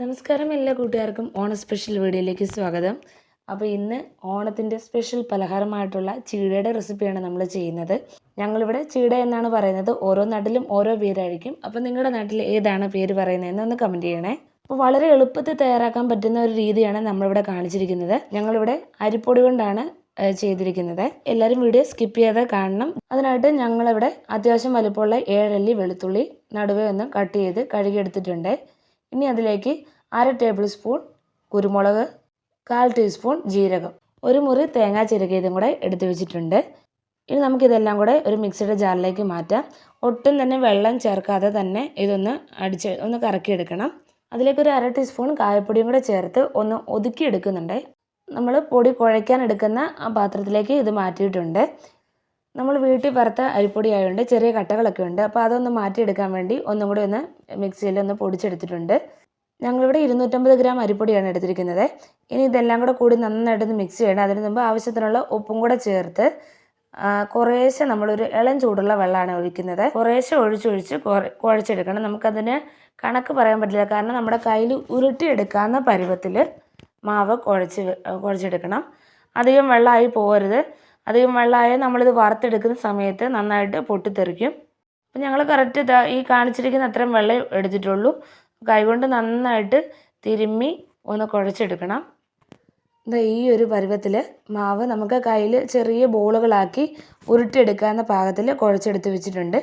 നമസ്കാരം എല്ലാ കൂട്ടുകാർക്കും ഓണ സ്പെഷ്യൽ വീഡിയോയിലേക്ക് സ്വാഗതം. അപ്പോൾ ഇന്ന് ഓണത്തിന്റെ സ്പെഷ്യൽ പലഹാരമായിട്ടുള്ള ചീടയുടെ റെസിപ്പിയാണ് നമ്മൾ ചെയ്യുന്നത്. ഞങ്ങളിവിടെ ചീട എന്നാണ് പറയുന്നത്. ഓരോ നാട്ടിലും ഓരോ പേരായിരിക്കും. അപ്പോൾ നിങ്ങളുടെ നാട്ടിൽ ഏതാണ് പേര് പറയുന്നതെന്ന് ഒന്ന് കമന്റ് ചെയ്യണേ. അപ്പോൾ വളരെ എളുപ്പത്തിൽ തയ്യാറാക്കാൻ പറ്റുന്ന ഒരു രീതിയാണ് നമ്മളിവിടെ കാണിച്ചിരിക്കുന്നത്. ഞങ്ങളിവിടെ അരിപ്പൊടി കൊണ്ടാണ് ചെയ്തിരിക്കുന്നത്. എല്ലാവരും വീഡിയോ സ്കിപ്പ് ചെയ്യാതെ കാണണം. അതിനായിട്ട് ഞങ്ങളിവിടെ അത്യാവശ്യം വലുപ്പമുള്ള ഏഴല്ലി വെളുത്തുള്ളി നടുവേ ഒന്ന് കട്ട് ചെയ്ത് കഴുകിയെടുത്തിട്ടുണ്ട് ഇനി അതിലേക്ക് അര ടേബിൾ സ്പൂൺ കുരുമുളക് കാൽ ടീസ്പൂൺ ജീരകം. ഒരു മുറി തേങ്ങ ചിരകിയതും കൂടെ എടുത്തു വെച്ചിട്ടുണ്ട്. ഇനി നമുക്കിതെല്ലാം കൂടെ ഒരു മിക്സിയുടെ ജാറിലേക്ക് മാറ്റാം. ഒട്ടും തന്നെ വെള്ളം ചേർക്കാതെ തന്നെ ഇതൊന്ന് അടിച്ച് ഒന്ന് കറക്കിയെടുക്കണം. അതിലേക്ക് ഒരു അര ടീസ്പൂൺ കായപ്പൊടിയും കൂടെ ചേർത്ത് ഒന്ന് ഒതുക്കി എടുക്കുന്നുണ്ട്. നമ്മൾ പൊടി കുഴയ്ക്കാൻ എടുക്കുന്ന ആ പാത്രത്തിലേക്ക് ഇത് മാറ്റിയിട്ടുണ്ട്. നമ്മൾ വീട്ടിൽ വറുത്ത അരിപ്പൊടി ആയതുകൊണ്ട് ചെറിയ കട്ടകളൊക്കെ ഉണ്ട്. അപ്പോൾ അതൊന്ന് മാറ്റിയെടുക്കാൻ വേണ്ടി ഒന്നും കൂടി ഒന്ന് മിക്സിയിൽ ഒന്ന് പൊടിച്ചെടുത്തിട്ടുണ്ട്. ഞങ്ങളിവിടെ ഇരുന്നൂറ്റമ്പത് ഗ്രാം അരിപ്പൊടിയാണ് എടുത്തിരിക്കുന്നത്. ഇനി ഇതെല്ലാം കൂടെ കൂടി നന്നായിട്ടൊന്ന് മിക്സ് ചെയ്യണം. അതിന് മുമ്പ് ആവശ്യത്തിനുള്ള ഉപ്പും കൂടെ ചേർത്ത് കുറേശ്ശെ നമ്മളൊരു ഇളം ചൂടുള്ള വെള്ളമാണ് ഒഴിക്കുന്നത്. കുറേശ്ശെ ഒഴിച്ചൊഴിച്ച് കുഴച്ചെടുക്കണം. നമുക്കതിന് കണക്ക് പറയാൻ പറ്റില്ല. കാരണം നമ്മുടെ കയ്യിൽ ഉരുട്ടിയെടുക്കാവുന്ന പരുവത്തിൽ മാവ് കുഴച്ച് കുഴച്ചെടുക്കണം. അധികം വെള്ളമായി പോകരുത്. അധികം വെള്ളമായാൽ നമ്മളിത് വറുത്തെടുക്കുന്ന സമയത്ത് നന്നായിട്ട് പൊട്ടിത്തെറിക്കും. അപ്പം ഞങ്ങൾ കറക്റ്റ് ഈ കാണിച്ചിരിക്കുന്ന അത്രയും വെള്ളം എടുത്തിട്ടുള്ളൂ. കൈകൊണ്ട് നന്നായിട്ട് തിരുമ്മി ഒന്ന് കുഴച്ചെടുക്കണം. ഈ ഒരു പരുവത്തിൽ മാവ് നമുക്ക് കയ്യിൽ ചെറിയ ബോളുകളാക്കി ഉരുട്ടിയെടുക്കാവുന്ന പാകത്തിൽ കുഴച്ചെടുത്ത് വെച്ചിട്ടുണ്ട്.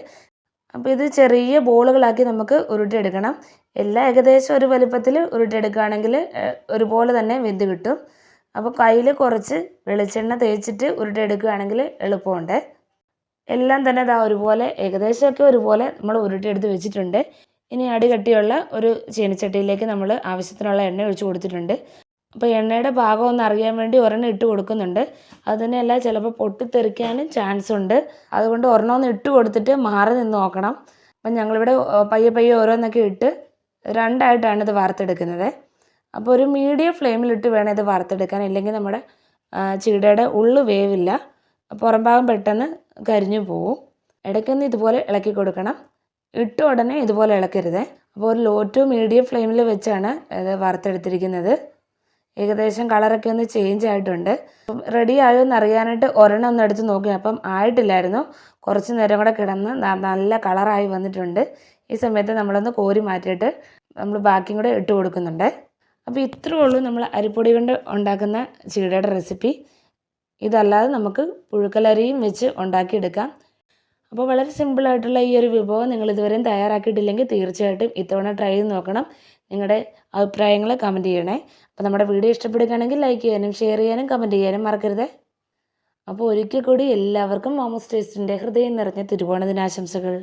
അപ്പോൾ ഇത് ചെറിയ ബോളുകളാക്കി നമുക്ക് ഉരുട്ടിയെടുക്കണം. എല്ലാം ഏകദേശം ഒരു വലുപ്പത്തിൽ ഉരുട്ടിയെടുക്കുകയാണെങ്കിൽ ഒരുപോലെ തന്നെ വെന്ത് കിട്ടും. അപ്പോൾ കയ്യിൽ കുറച്ച് വെളിച്ചെണ്ണ തേച്ചിട്ട് ഉരുട്ടിയെടുക്കുകയാണെങ്കിൽ എളുപ്പമുണ്ട്. എല്ലാം തന്നെ ഇതാ ഒരുപോലെ ഏകദേശമൊക്കെ ഒരുപോലെ നമ്മൾ ഉരുട്ടിയെടുത്ത് വെച്ചിട്ടുണ്ട്. ഇനി അടികട്ടിയുള്ള ഒരു ചീനച്ചട്ടിയിലേക്ക് നമ്മൾ ആവശ്യത്തിനുള്ള എണ്ണ ഒഴിച്ച് കൊടുത്തിട്ടുണ്ട്. അപ്പോൾ എണ്ണയുടെ ഭാഗം ഒന്ന് അറിയാൻ വേണ്ടി ഒരെണ്ണം ഇട്ട് കൊടുക്കുന്നുണ്ട്. അത് തന്നെയല്ല ചിലപ്പോൾ പൊട്ടിത്തെറിക്കാനും ചാൻസ് ഉണ്ട്. അതുകൊണ്ട് ഒരെണ്ണം ഒന്ന് ഇട്ട് കൊടുത്തിട്ട് മാറി നിന്ന് നോക്കണം. അപ്പം ഞങ്ങളിവിടെ പയ്യെ പയ്യെ ഓരോന്നൊക്കെ ഇട്ട് രണ്ടായിട്ടാണ് ഇത് വറുത്തെടുക്കുന്നത്. അപ്പോൾ ഒരു മീഡിയം ഫ്ലെയിമിലിട്ട് വേണം ഇത് വറുത്തെടുക്കാൻ. ഇല്ലെങ്കിൽ നമ്മുടെ ചീടയുടെ ഉള്ളു വേവില്ല. പുറം ഭാഗം പെട്ടെന്ന് കരിഞ്ഞു പോവും. ഇടയ്ക്കൊന്ന് ഇതുപോലെ ഇളക്കി കൊടുക്കണം. ഇട്ട ഉടനെ ഇതുപോലെ ഇളക്കരുത്. അപ്പോൾ ഒരു ലോ ടു മീഡിയം ഫ്ലെയിമിൽ വെച്ചാണ് ഇത് വറുത്തെടുത്തിരിക്കുന്നത്. ഏകദേശം കളറൊക്കെ ഒന്ന് ചേഞ്ച് ആയിട്ടുണ്ട്. അപ്പം റെഡി ആയോ എന്ന് അറിയാനായിട്ട് ഒരെണ്ണം ഒന്ന് എടുത്ത് നോക്കി. അപ്പം ആയിട്ടില്ലായിരുന്നു. കുറച്ച് നേരം കൂടെ കിടന്ന് നല്ല കളറായി വന്നിട്ടുണ്ട്. ഈ സമയത്ത് നമ്മളൊന്ന് കോരി മാറ്റിയിട്ട് നമ്മൾ ബാക്കിയും കൂടെ ഇട്ട് കൊടുക്കുന്നുണ്ട്. അപ്പോൾ ഇത്രയേ ഉള്ളൂ നമ്മൾ അരിപ്പൊടി കൊണ്ട് ഉണ്ടാക്കുന്ന ചീടയുടെ റെസിപ്പി ഇതല്ലാതെ നമുക്ക് പുഴുക്കലരിയും വെച്ച് ഉണ്ടാക്കിയെടുക്കാം. അപ്പോൾ വളരെ സിമ്പിളായിട്ടുള്ള ഈ ഒരു വിഭവം നിങ്ങൾ ഇതുവരെയും തയ്യാറാക്കിയിട്ടില്ലെങ്കിൽ തീർച്ചയായിട്ടും ഇത്തവണ ട്രൈ ചെയ്ത് നോക്കണം. നിങ്ങളുടെ അഭിപ്രായങ്ങൾ കമന്റ് ചെയ്യണേ. അപ്പോൾ നമ്മുടെ വീഡിയോ ഇഷ്ടപ്പെടുകയാണെങ്കിൽ ലൈക്ക് ചെയ്യാനും ഷെയർ ചെയ്യാനും കമന്റ് ചെയ്യാനും മറക്കരുത്. അപ്പോൾ ഒരിക്കൽ കൂടി എല്ലാവർക്കും മോമോസ് ടേസ്റ്റിന്റെ ഹൃദയം നിറഞ്ഞ തിരുവോണ ദിനാശംസകൾ